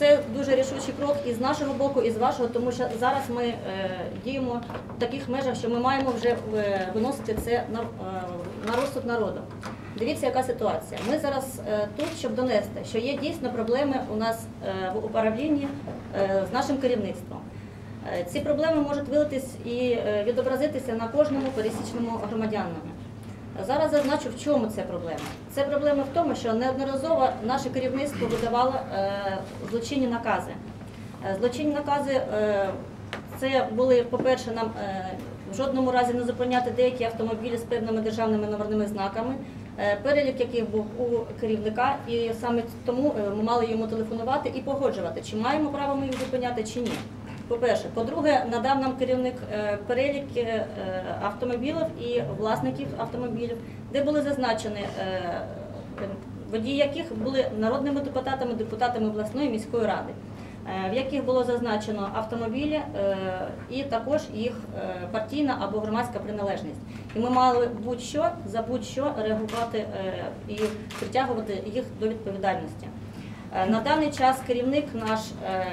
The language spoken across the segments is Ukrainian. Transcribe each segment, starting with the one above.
це дуже рішучий крок і з нашого боку, і з вашого, тому що зараз ми е, діємо в таких межах, що ми маємо вже е, виносити це на, е, на розсуд народу. Дивіться, яка ситуація. Ми зараз е, тут, щоб донести, що є дійсно проблеми у нас е, в управлінні е, з нашим керівництвом. Е, Ці проблеми можуть вилитись і е, відобразитися на кожному пересічному громадянину. Зараз зазначу, в чому це проблема. Це проблема в тому, що неодноразово наше керівництво видавало е, злочинні накази. Е, Злочинні накази е, це були, по-перше, нам в жодному разі не зупиняти деякі автомобілі з певними державними номерними знаками, перелік яких був у керівника, і саме тому ми мали йому телефонувати і погоджувати, чи маємо право ми їх зупиняти, чи ні. По-перше, по-друге, надав нам керівник е, перелік е, автомобілів і власників автомобілів, де були зазначені е, водії яких були народними депутатами, депутатами обласної міської ради, е, в яких було зазначено автомобілі е, і також їх е, партійна або громадська приналежність. І ми мали будь-що за будь-що реагувати е, і притягувати їх до відповідальності. Е, На даний час керівник наш е,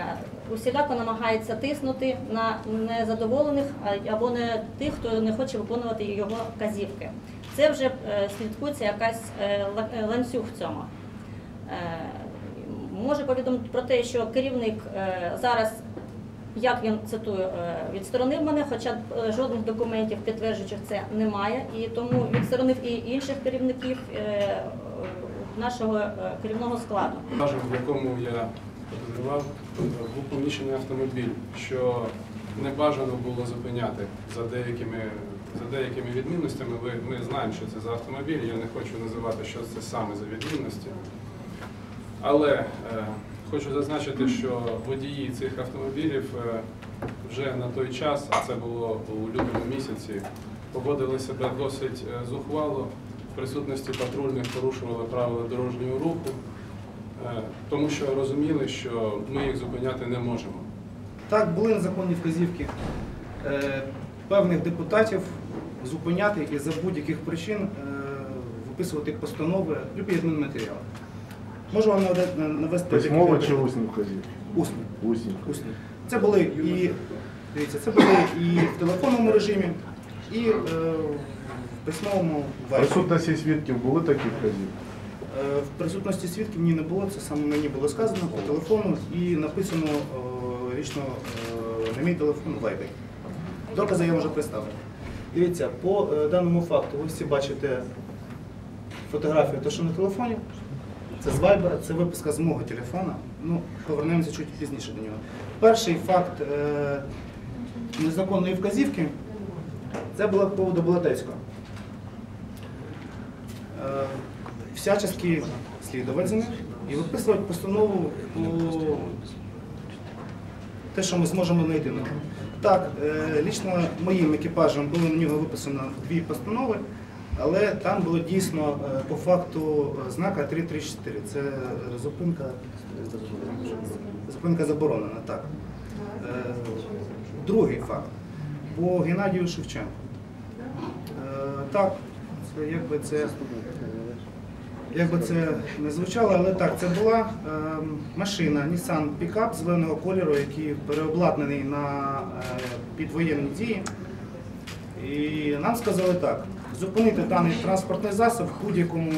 усіляко намагається тиснути на незадоволених або не тих, хто не хоче виконувати його вказівки. Це вже е, слідкується якась е, е, ланцюг в цьому. Можу повідомити про те, що керівник зараз, як він цитую, відсторонив мене, хоча жодних документів підтверджуючих це немає, і тому відсторонив і інших керівників нашого е, керівного складу. Кажем, в якому я подозрював, був поміщений автомобіль, що не бажано було зупиняти за деякими, за деякими відмінностями. Ви, ми знаємо, що це за автомобіль, я не хочу називати, що це саме за відмінності. Але е, хочу зазначити, що водії цих автомобілів е, вже на той час, а це було у лютому місяці, поводили себе досить е, зухвало. Присутності патрульних порушували правила дорожнього руху, е, тому що розуміли, що ми їх зупиняти не можемо. Так, були незаконні вказівки е, певних депутатів зупиняти і за будь-яких причин е, виписувати постанови, любі адмінматеріали. Можу вам навести Письмово декілька чи усні вказівки? Усні. Усні. Усні. Це були і дивіться, це були і в телефонному режимі, і е, в письмовому варіанті. присутності свідків були такі вказівки? Е, В присутності свідків ні не було, це саме мені було сказано по телефону і написано е, річно е, на мій телефон в Viber. Докази я вже представив. Дивіться, по даному факту ви всі бачите фотографію, те, що на телефоні. Це з Viber, це виписка з мого телефона. Ну, повернемося чуть пізніше до нього. Перший факт е, незаконної вказівки це була по поводу Болотецького. Е, всячески слідувати за ним і виписувати постанову по те, що ми зможемо знайти на. Так, е, лічно моїм екіпажем було на нього виписано дві постанови, але там було дійсно е, по факту знака 334. Це зупинка, зупинка заборонена. Так. Другий факт по Геннадію Шевченку. Так, це якби це як би це не звучало, але так, це була е, машина Nissan Pickup зеленого кольору, який переобладнаний на е, підвоєнні дії. І нам сказали так: зупинити даний транспортний засіб в будь-якому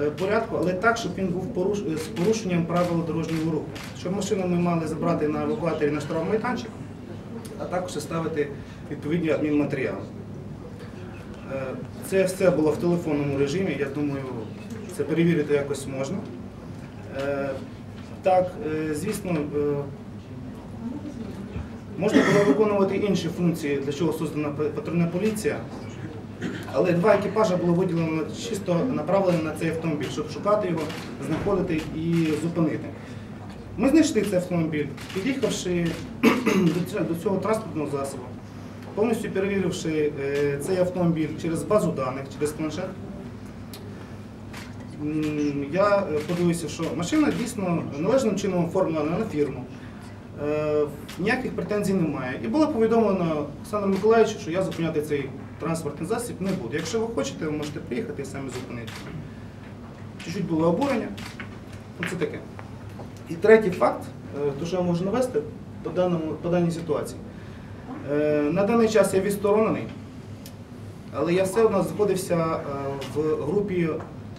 е, порядку, але так, щоб він був поруш... з порушенням правил дорожнього руху. Щоб машину ми мали забрати на евакуаторі на штрафмайданчик, а також ставити відповідні адмінматеріали. Е, Це все було в телефонному режимі, я думаю, це перевірити якось можна. Е, Так, е, звісно, можна було виконувати інші функції, для чого создана патрульна поліція, але два екіпажа було виділено чисто направлені на цей автомобіль, щоб шукати його, знаходити і зупинити. Ми знайшли цей автомобіль, під'їхавши до цього транспортного засобу, повністю перевіривши е, цей автомобіль через базу даних, через планшет. Я е, подивився, що машина дійсно належним чином оформлена на фірму. Е, Ніяких претензій немає. І було повідомлено Олександру Миколаївичу, що я зупиняти цей транспортний засіб не буду. Якщо ви хочете, ви можете приїхати і самі зупинити. Чуть-чуть було обурення. Ну, Це таке. І третій факт то, що я можу навести по, даному, по даній ситуації. Е, На даний час я відсторонений, але я все одно знаходився е, в групі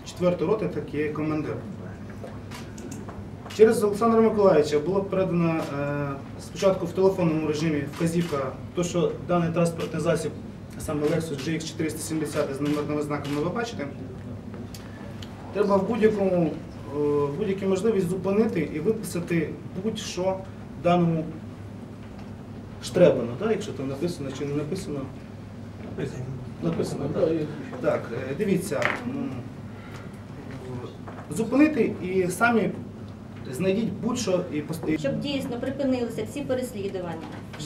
4 роти, так є командир. Через Олександра Миколаївича було передано е, спочатку в телефонному режимі вказівка, то, що даний транспортний засіб, саме Lexus GX470 з номерними знаками ви бачите, треба в будь-якому будь-якій можливість зупинити і виписати будь-що даному штребану, так, якщо там написано чи не написано. Написано, так. Так, е, дивіться. Зупинити і самі знайдіть будь-що і пост- щоб дійсно припинилися ці переслідування,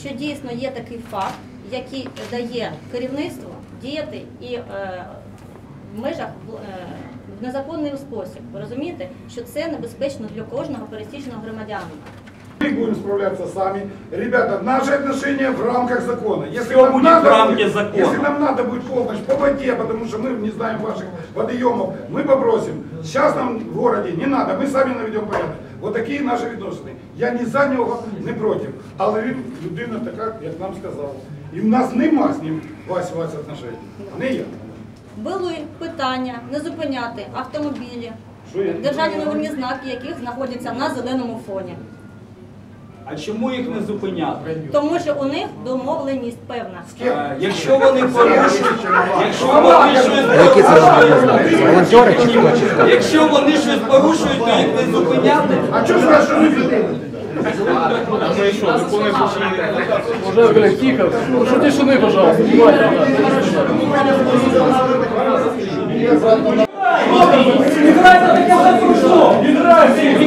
що дійсно є такий факт, який дає керівництво діяти і е, в межах е, в незаконний спосіб. Розумієте, що це небезпечно для кожного пересічного громадянина. Мы будем справляться сами. Ребята, наши отношения в рамках закона. Если Всё нам будет надо в рамке будет- закона. Если нам надо будет помощь по воде, потому что мы не знаем ваших водоемов, мы попросим. Сейчас нам в городе не надо, мы сами наведем порядок. Вот такі наші відносини. Я ні за нього, не проти. Але він людина така, як нам сказав. І в нас нема з ним Вась Вась отношень. Не є. Були питання не зупиняти автомобілі, Що я? державні номерні знаки, яких знаходяться на зеленому фоні. А чому їх не зупиняти? Тому що у них домовленість певна. Е, Якщо вони порушують, якщо вони щось порушують, Волонтери чи хто чи хто? якщо вони щось порушують, то їх не зупиняти. А що ж що не відомо? Уже, блядь, тихо. Пожалуйста. Не нравится, так я нравится. Не нравится.